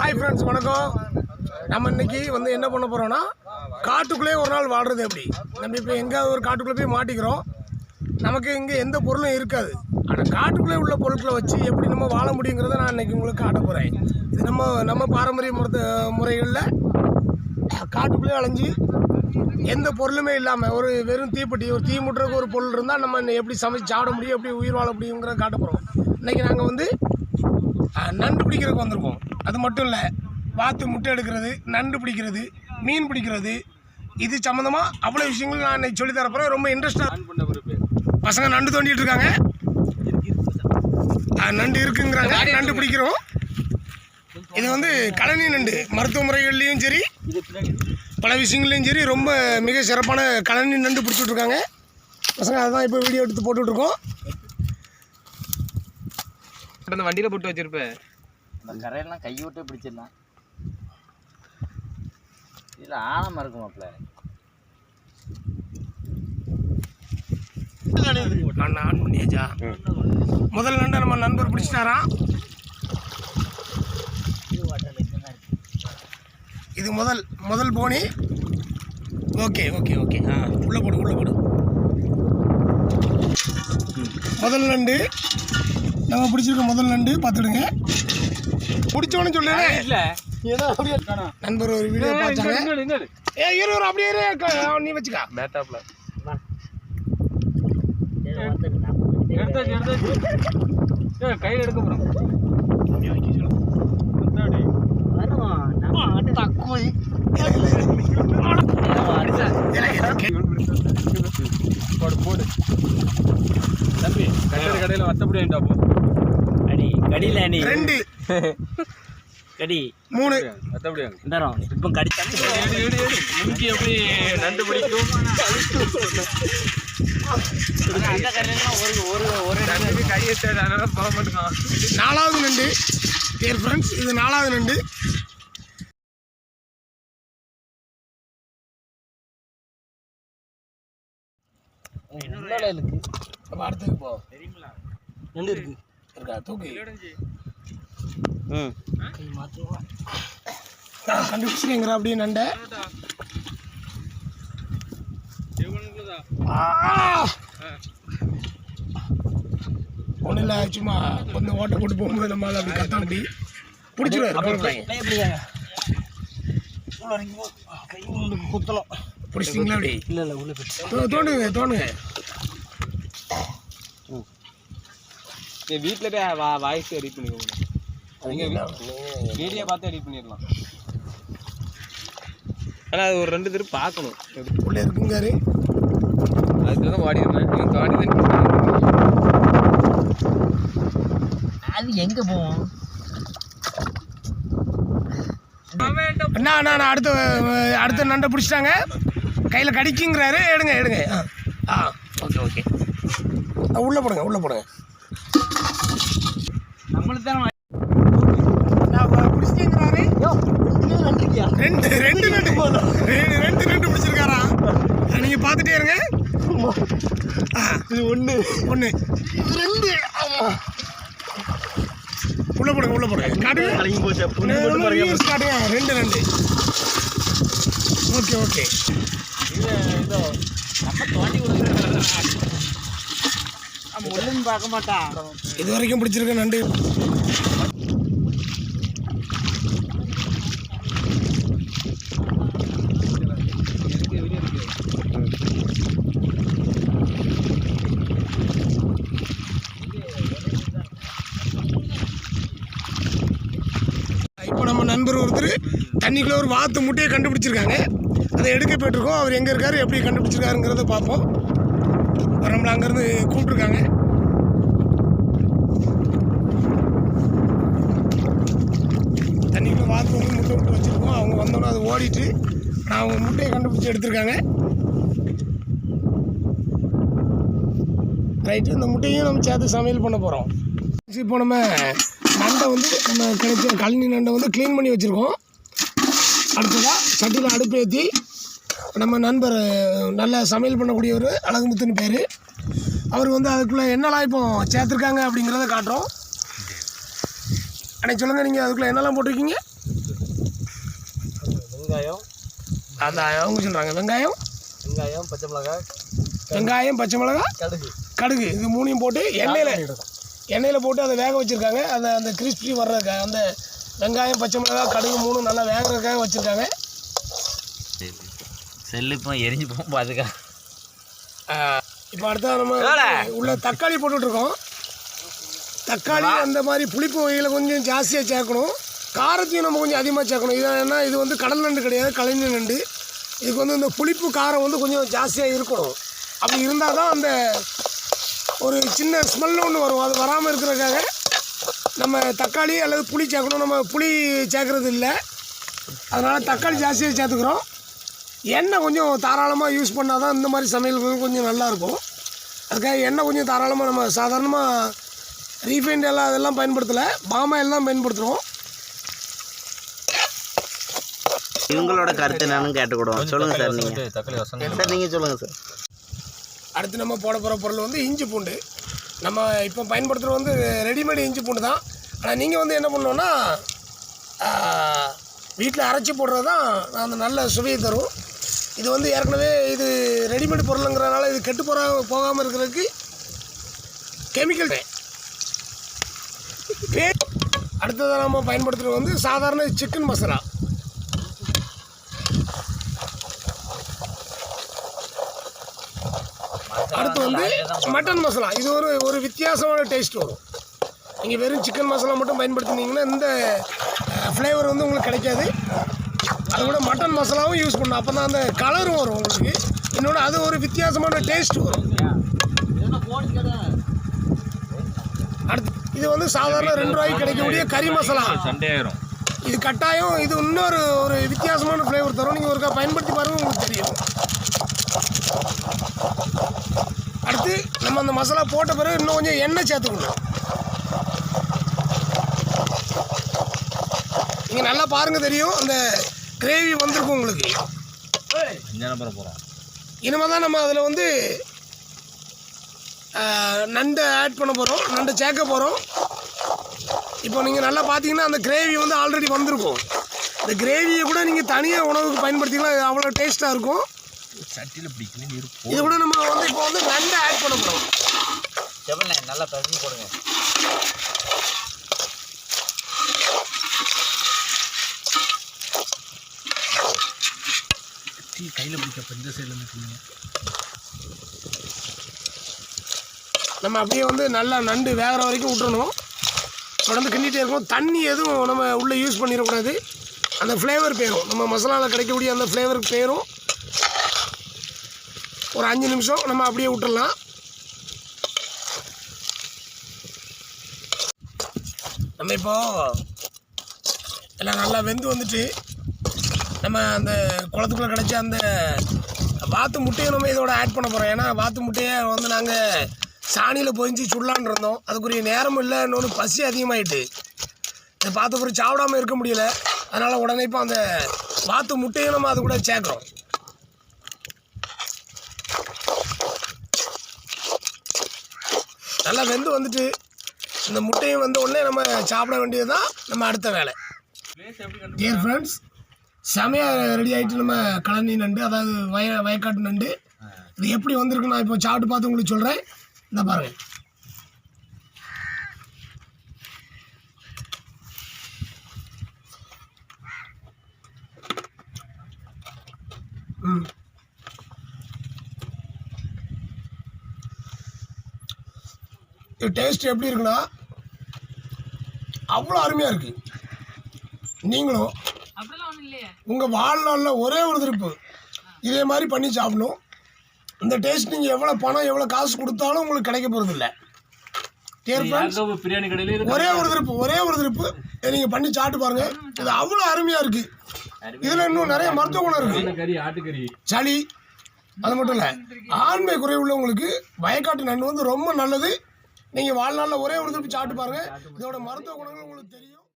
Hi friends வணக்கம். நம்ம இன்னைக்கு வந்து என்ன பண்ண போகிறோம்னா காட்டுக்குள்ளே ஒரு நாள் வாழ்கிறது எப்படி? நம்ம இப்போ எங்கேயாவது ஒரு காட்டுக்குள்ளே போய் மாட்டிக்கிறோம். நமக்கு இங்கே எந்த பொருளும் இருக்காது. ஆனால் காட்டுக்குள்ளே உள்ள பொருட்களை வச்சு எப்படி நம்ம வாழ முடியுங்கிறத நான் இன்றைக்கி உங்களுக்கு காட்ட போகிறேன் இது நம்ம நம்ம பாரம்பரிய முறை முறைகளில் காட்டுக்குள்ளே அலைஞ்சு எந்த பொருளுமே இல்லாமல் ஒரு வெறும் தீப்பெட்டி ஒரு தீ முட்டுறதுக்கு ஒரு பொருள் இருந்தால் நம்ம எப்படி சமைச்சு சாப்பிட முடியும் எப்படி உயிர் வாழ முடியுங்கிறத காட்ட போகிறோம் இன்றைக்கி நாங்கள் வந்து நண்டு பிடிக்கிறதுக்கு வந்திருக்கோம். அது மட்டும் இல்லை வாத்து முட்டை எடுக்கிறது நண்டு பிடிக்கிறது மீன் பிடிக்கிறது இது சம்மந்தமாக அவ்வளோ விஷயங்களும் நான் இன்னைக்கு சொல்லி தரப்போகிறேன் ரொம்ப இன்ட்ரெஸ்டாக பசங்க நண்டு தோண்டிட்டு இருக்காங்க. நண்டு இருக்குங்கிறாங்க. நண்டு பிடிக்கிறோம். இது வந்து கழனி நண்டு. மருத்துவ முறைகள்லேயும் சரி பல விஷயங்கள்லையும் சரி ரொம்ப மிக சிறப்பான கழனி நண்டு பிடிச்சிட்டு இருக்காங்க. பசங்க அதுதான் இப்போ வீடியோ எடுத்து போட்டுட்டு இருக்கோம். அந்த வண்டியில போட்டு வச்சிருப்ப. அந்த கரையெல்லாம் கை விட்டு பிடிச்சிடலாம். இதில் ஆழமாக இருக்கும் மாப்பிள்ள நான் ஆன் பண்ணியாச்சா? முதல் நண்டை நம்ம நண்பர் பிடிச்சிட்டாராம் இது முதல் முதல் போனி. Okay okay okay. ஆ உள்ளே போடு உள்ளே போடு. முதல் நண்டு. நம்ம பிடிச்சிருக்க முதல் நண்டு பார்த்துடுங்க. பிடிச்சோன்னு சொல்லுங்க இல்ல. நண்பர் ஒரு வீடியோ பார்த்தாங்க. ஏ இரு இரு, அப்படியே இரு. க- நீ வச்சுக்கா. மேட்டாப்ல கையில் எடுக்க போறோம். போடு போடு. தம்பி கடையில கடையில வத்தப்படி வாங்கிட்டு போ. கடியில் அடி ரெண்டு. கடி. மூணு. இந்தாரம் இப்போ கடிச்சா ஏடு ஏடு ஏடு முன்கி எப்படி நண்டு பிடிக்கும்? அந்த ஒரு ஒரு ஒரு நண்டுக்கு கையை அதனால போக மாட்டேங்கான் நாலாவது நண்டு. டியர் ஃப்ரெண்ட்ஸ் இது நாலாவது நண்டு. இருக்கு? அப்போ அடுத்தது போ. ரெண்டு இருக்கு. இருக்கா தூக்கி. ம். கண்டுபிடிச்சிருங்கிற அப்படியே நண்டை. ஒன்றும் இல்லை சும்மா கொஞ்சம் ஓட்டை போட்டு போகும்போது நம்ம அப்படி கத்த அப்படி. பிடிச்சிருவாரு குத்தலாம். பிடிச்சிட்டிங்களா அப்படி? இல்லை இல்லை உள்ள போயிடுச்சு தோ- நீ வீட்டில் போய் வா வாய்ஸ் எடிட் பண்ணிக்கோங்க அதுங்க என்ன? வீடியோ பார்த்து எடிட் பண்ணிடலாம். ஆனால் அது ஒரு ரெண்டு பேரும் பார்க்கணும். உள்ளே இருக்குங்காரு அதுக்கு தான் ஓடிடுறேன் நீங்கள் தாண்டி தான் அது எங்கே போவோம்? அண்ணா அண்ணா அடுத்த அடுத்த நண்டை பிடிச்சிட்டாங்க. கையில் கடிக்குங்கிறாரு. எடுங்க எடுங்க. ஆ ஆ. Okay okay. உள்ளே போடுங்க உள்ளே போடுங்க. நம்மளுக்கு தானே ரெண்டு ரெண்டு நண்டு ரெண்டு ரெண்டு நண்டு பிடிச்சிருக்காரா? நீங்கள் பார்த்துட்டே இருங்க. ஆ இது ஒன்று ஒன்று ரெண்டு. உள்ளே போடுங்க உள்ளே போடுங்க. காட்டுங்க. கலங்கி போச்சு ஒண்ணு, ஒண்ணு காட்டுங்க. ரெண்டு ரெண்டு. Okay okay. நம்ம தோண்டி விடுறது ஒன்றும் பார்க்க மாட்டான் இது வரைக்கும் பிடிச்சிருக்க நண்டு இப்போ நம்ம நண்பர் ஒருத்தர் தண்ணிக்குள்ள ஒரு வாத்து முட்டையை கண்டுபிடிச்சிருக்காங்க. அதை எடுக்க போயிட்டுருக்கோம் அவர் எங்கே இருக்காரு எப்படி கண்டுபிடிச்சிருக்காருங்கிறத பார்ப்போம். அவர் நம்மளை அங்கேருந்து கூப்பிட்ருக்காங்க தண்ணிக்குள்ள வாத்து வந்து முட்டை விட்டு வச்சுருக்கோம் அவங்க வந்தோன்னே அது ஓடிட்டு நான் அவங்க முட்டையை கண்டுபிடிச்சி எடுத்திருக்காங்க. ரைட்டு இந்த முட்டையும் நம்ம சேர்த்து சமையல் பண்ண போகிறோம் இப்போ நம்ம நண்டை வந்து நம்ம கிடைச்ச கழனி நண்டை வந்து க்ளீன் பண்ணி வச்சுருக்கோம். அடுத்ததாக சட்டியில் அடுப்பேற்றி நம்ம நண்பர் நல்ல சமையல் பண்ணக்கூடியவர் அழகுமுத்துன்னு பேர். அவர் வந்து அதுக்குள்ளே என்னெல்லாம் இப்போ சேர்த்துருக்காங்க அப்படிங்கிறத காட்டுறோம். அன்னைக்கு சொல்லுங்கள் நீங்கள் அதுக்குள்ளே என்னெல்லாம் போட்டிருக்கீங்க? வெங்காயம். அந்த அவங்க சொல்கிறாங்க வெங்காயம்? வெங்காயம் பச்சை மிளகாய் வெங்காயம் பச்சை மிளகாய் கடுகு. கடுகு. இது மூணையும் போட்டு எண்ணெயில் எண்ணெயில் போட்டு அதை வேக வச்சுருக்காங்க. அந்த அந்த கிறிஸ்பி வர்றதுக்காக அந்த வெங்காயம் பச்சை மிளகாய் கடுகு மூணு நல்லா வேகிறதுக்காக வச்சுருக்காங்க. செல்லு இப்போ எரிஞ்சு போகும் பாத்துக்கா இப்போ அடுத்தா நம்ம உள்ள தக்காளி போட்டுட்ருக்கோம் தக்காளி அந்த மாதிரி புளிப்பு வகையில் கொஞ்சம் ஜாஸ்தியாக சேர்க்கணும். காரத்தையும் நம்ம கொஞ்சம் அதிகமாக சேர்க்கணும். இது ஏன்னா இது வந்து கடல் நண்டு கிடையாது கலைஞர் நண்டு. இதுக்கு வந்து இந்த புளிப்பு காரம் வந்து கொஞ்சம் ஜாஸ்தியாக இருக்கணும். அப்படி இருந்தால் தான் அந்த ஒரு சின்ன ஸ்மெல் ஒன்று வரும். அது வராமல் இருக்கிறதுக்காக நம்ம தக்காளி அல்லது புளி சேர்க்கணும். நம்ம புளி சேர்க்குறது இல்லை. அதனால் தக்காளி ஜாஸ்தியாக சேர்த்துக்கிறோம். எண்ணெய் கொஞ்சம் தாராளமாக யூஸ் பண்ணால் தான் இந்த மாதிரி சமையல் கொஞ்சம் நல்லாயிருக்கும் அதுக்காக எண்ணெய் கொஞ்சம் தாராளமாக நம்ம சாதாரணமாக ரீஃபைண்ட் எல்லாம் அதெல்லாம் பயன்படுத்தலை. பாமாயில் தான் பயன்படுத்துகிறோம் இவங்களோட கருத்து என்னன்னு கேட்டுக்கிடுவோம். சொல்லுங்க சார் நீங்க. சார் நீங்க சொல்லுங்க சார். அடுத்து நம்ம போட போகிற பொருள் வந்து இஞ்சி பூண்டு. நம்ம இப்போ பயன்படுத்துகிறது வந்து ரெடிமேட் இஞ்சி பூண்டு தான். ஆனால் நீங்கள் வந்து என்ன பண்ணணுன்னா வீட்டில் அரைச்சி போடுறது தான் அந்த நல்ல சுவையை தரும். இது வந்து ஏற்கனவே இது ரெடிமேட் பொருளுங்கிறனால இது கெட்டு போகிற போகாமல் இருக்கிறதுக்கு கெமிக்கல் பே அடுத்ததாக நம்ம பயன்படுத்துகிறது வந்து சாதாரண சிக்கன் மசாலா. அடுத்து வந்து மட்டன் மசாலா. இது ஒரு ஒரு வித்தியாசமான டேஸ்ட் வரும். நீங்கள் வெறும் சிக்கன் மசாலா மட்டும் பயன்படுத்தினீங்கன்னா இந்த ஃப்ளேவர் வந்து உங்களுக்கு கிடைக்காது. அது கூட மட்டன் மசாலாவும் யூஸ் பண்ணணும். அப்போ தான் அந்த கலரும் வரும் உங்களுக்கு. இன்னொன்று அது ஒரு வித்தியாசமான டேஸ்ட் வரும். அடுத்து இது வந்து சாதாரண ரெண்டு ரூபாய்க்கு கிடைக்கக்கூடிய கறி மசாலா. இது கட்டாயம் இது இன்னொரு ஒரு வித்தியாசமான ஃப்ளேவர் தரும். நீங்கள் ஒருக்கா பயன்படுத்தி பாருங்க உங்களுக்கு தெரியும். அடுத்து நம்ம அந்த மசாலா போட்ட பிறகு இன்னும் கொஞ்சம் எண்ணெய் சேர்த்துக்கணும். நீங்கள் நல்லா பாருங்கள் தெரியும். அந்த கிரேவி வந்திருக்கும் உங்களுக்கு. இனிமேல் தான் நம்ம அதில் வந்து நண்டை ஆட் பண்ண போகிறோம் நண்டை சேர்க்க போகிறோம் இப்போ நீங்கள் நல்லா பார்த்தீங்கன்னா அந்த கிரேவி வந்து ஆல்ரெடி வந்திருக்கும். இந்த கிரேவியை கூட நீங்கள் தனியாக உணவுக்கு பயன்படுத்திக்கலாம் அது அவ்வளோ டேஸ்ட்டாக இருக்கும். சட்டியில் பிடிக்கல நீர் இது கூட நம்ம வந்து இப்போ வந்து நண்டை ஆட் பண்ண போகிறோம் செவல்ண்ணே நல்லா பிசைஞ்சு போடுங்க. டீ கையில் பிடிக்க இந்த சைடில் நம்ம அப்படியே வந்து நல்லா நண்டு வேகிற வரைக்கும் விட்டுறணும். தொடர்ந்து கிண்டிகிட்டே இருக்கணும். தண்ணி எதுவும் நம்ம உள்ளே யூஸ் பண்ணிடக்கூடாது. அந்த ஃப்ளேவர் போயிடும் நம்ம மசாலாவில் கிடைக்கக்கூடிய அந்த ஃப்ளேவருக்கு போயிடும் ஒரு அஞ்சு நிமிஷம் நம்ம அப்படியே விட்டுடலாம். நம்ம இப்போது எல்லாம் நல்லா வெந்து வந்துட்டு நம்ம அந்த குளத்துக்குள்ளே கிடச்ச அந்த வாத்து முட்டையை நம்ம இதோட ஆட் பண்ண போகிறோம் ஏன்னா வாத்து முட்டையை வந்து நாங்கள் சாணியில் பொதிஞ்சு சுடலான்னு இருந்தோம். அதுக்குரிய நேரம் இல்லை இன்னொன்று பசி அதிகமாகிட்டு இதை பார்த்த பிறகு சாப்பிடாமல் இருக்க முடியல. அதனால் உடனே இப்போ அந்த வாத்து முட்டையை நம்ம அது கூட சேர்க்குறோம். நல்லா வெந்து வந்துட்டு இந்த முட்டையும் வந்த உடனே நம்ம சாப்பிட வேண்டியது தான் நம்ம அடுத்த வேலை. டியர் ஃப்ரெண்ட்ஸ் செமையாக ரெடி ஆகிட்டு நம்ம கழனி நண்டு அதாவது வய வயக்காட்டு நண்டு. இது எப்படி வந்திருக்கு நான் இப்போ சாப்பிட்டு பார்த்து உங்களுக்கு சொல்கிறேன் இந்த பாருங்கள் ம். டேஸ்ட் எப்படி இருக்குன்னா அவ்வளோ அருமையாக இருக்குது நீங்களும் உங்கள் வாழ்நாளில் ஒரே ஒரு திருப்பு. இதே மாதிரி பண்ணி சாப்பிடணும். இந்த டேஸ்ட் நீங்கள் எவ்வளோ பணம் எவ்வளோ காசு கொடுத்தாலும் உங்களுக்கு கிடைக்க போகிறது இல்லை ஒரே ஒரு திருப்பு ஒரே ஒரு திருப்பு. நீங்கள் பண்ணி சாப்பிட்டு பாருங்கள் இது அவ்வளோ அருமையாக இருக்குது இதில் இன்னும் நிறைய மருத்துவ குணம் இருக்குது சளி அது மட்டும் இல்லை. ஆண்மை குறைவு உள்ளவங்களுக்கு வயக்காட்டு நண்டு வந்து ரொம்ப நல்லது. நீங்கள் வாழ்நாளில் ஒரே ஒரு திருப்பி சாப்பிட்டு பாருங்கள் இதோட மருத்துவ குணங்கள் உங்களுக்கு தெரியும்.